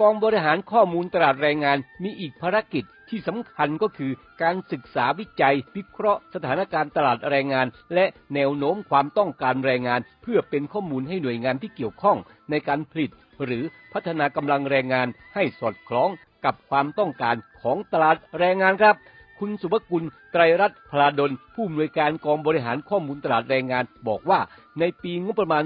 กองบริหารข้อมูลตลาดแรงงานมีอีกภารกิจที่สำคัญก็คือการศึกษาวิจัยวิเคราะห์สถานการณ์ตลาดแรงงาน และแนวโน้มความต้องการแรงงาน เพื่อเป็นข้อมูลให้หน่วยงานที่เกี่ยวข้องในการผลิต หรือพัฒนากำลังแรงงานให้สอดคล้องกับความต้องการของตลาดแรงงานครับ คุณสุภกุลไตรรัตน์พลาดลผู้อำนวยการกองบริหารข้อมูลตลาดแรงงาน บอกว่า ในปีงบประมาณ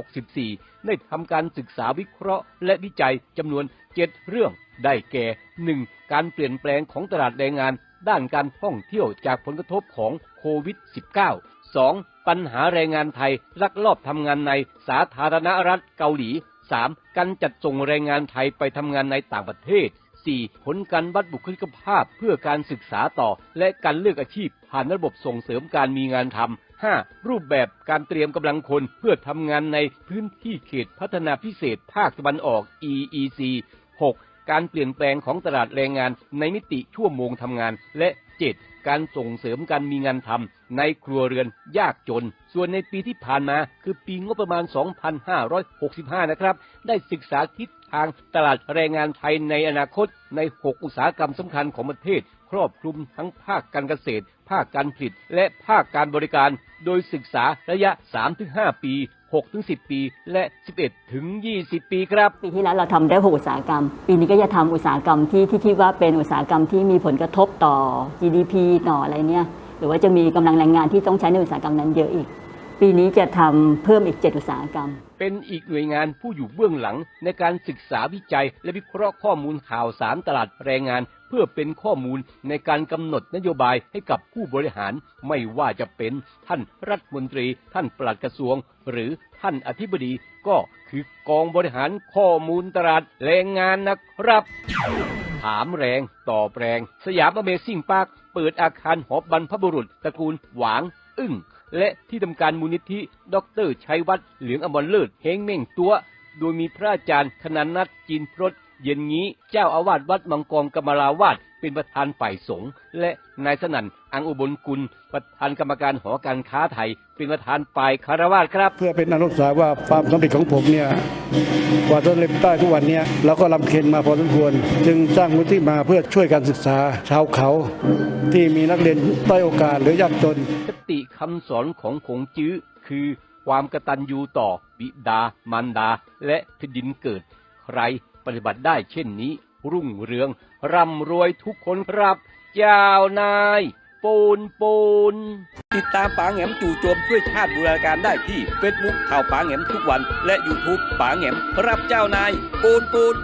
2564 ได้ทำการศึกษาวิเคราะห์และวิจัยจำนวน 7 เรื่อง ได้แก่ 1. การเปลี่ยนแปลงของตลาดแรงงาน ด้านการท่องเที่ยวจากผลกระทบของโควิด -19 2. ปัญหาแรงงานไทยลักลอบทำงานในสาธารณรัฐเกาหลี 3. การจัดส่งแรงงานไทยไปทำงานในต่างประเทศ 4. ผลการวัดบุคลิกภาพเพื่อการศึกษาต่อ และการเลือกอาชีพ ผ่านระบบส่งเสริมการมีงานทำ 5. รูปแบบการเตรียมกำลังคนเพื่อทำงานในพื้นที่เขตพัฒนาพิเศษภาคตะวันออก EEC 6. การเปลี่ยนแปลงของตลาดแรงงานในมิติชั่วโมงทำงาน และ 7. การส่งเสริมการมีงานทำในครัวเรือนยากจน ส่วนในปีที่ผ่านมาคือปีงบประมาณ 2565 นะครับ ได้ศึกษาทิศ ทางตลาดแรงงานไทยในอนาคตใน 6 อุตสาหกรรมสำคัญของประเทศ ครอบคลุมทั้งภาคการเกษตร ภาคการผลิต และภาคการบริการ โดยศึกษาระยะ 3-5 ปี 6-10 ปี และ 11-20 ปีครับ ปีที่แล้วเราทำได้หกอุตสาหกรรม ปีนี้ก็จะทำอุตสาหกรรมที่ที่คิดว่าเป็นอุตสาหกรรมที่มีผลกระทบต่อ GDP ต่ออะไรเนี่ยหรือว่าจะมีกำลังแรงงานที่ต้องใช้ในอุตสาหกรรมนั้นเยอะอีก ปีนี้จะทำเพิ่มอีก 7 อุตสาหกรรม เป็นอีกหน่วยงานผู้อยู่เบื้องหลังในการศึกษาวิจัย และวิเคราะห์ข้อมูลข่าวสารตลาดแรงงาน เพื่อเป็นข้อมูลในการกำหนดนโยบายให้กับผู้บริหาร ไม่ว่าจะเป็นท่านรัฐมนตรี ท่านปลัดกระทรวง หรือท่านอธิบดีก็คือกองบริหารข้อมูลตลาดแรงงานนะครับถามแรงต่อแปลง สยามอเมซิ่งปาร์คเปิดอาคารหอบรรพบุรุษตระกูลหวาง อึ้ง และที่ทำการมูลนิธิดรชัยวัฒน์เหลืองอมรเลิศเฮงเม่งตัว โดยมีพระอาจารย์ขนันนัทจีนพรต เย็นนี้เจ้าอาวาสวัดมังกรกรรมราวาสเป็นประธานฝ่ายสงฆ์และนายสนั่นอังอุบลกุล ประธานกรรมการหอการค้าไทย เป็นประธานฝ่ายคารวาสครับ เพื่อเป็นอนุสาวรีย์ว่าความสำเร็จของผมเนี่ยกว่าจะเล็มได้ทุกวันเนี้ยเราก็ลำเค็นมาพอสมควร จึงสร้างมูลที่มาเพื่อช่วยการศึกษาชาวเขา ที่มีนักเรียนด้อยโอกาสหรือยากจนคติคำสอนของคงจื้อคือความกตัญญูต่อบิดามารดาและแผ่นดินเกิด ใคร ปฏิบัติได้เช่นนี้ รุ่งเรือง ร่ำรวยทุกคนครับ เจ้านาย ปูนปูน ติดตามป๋าแหงมจู่โจมช่วยชาติบูรณาการได้ที่เฟซบุ๊กข่าวป๋าแหงมทุกวัน และ YouTube ป๋าแหงมรับเจ้านาย ปูนปูน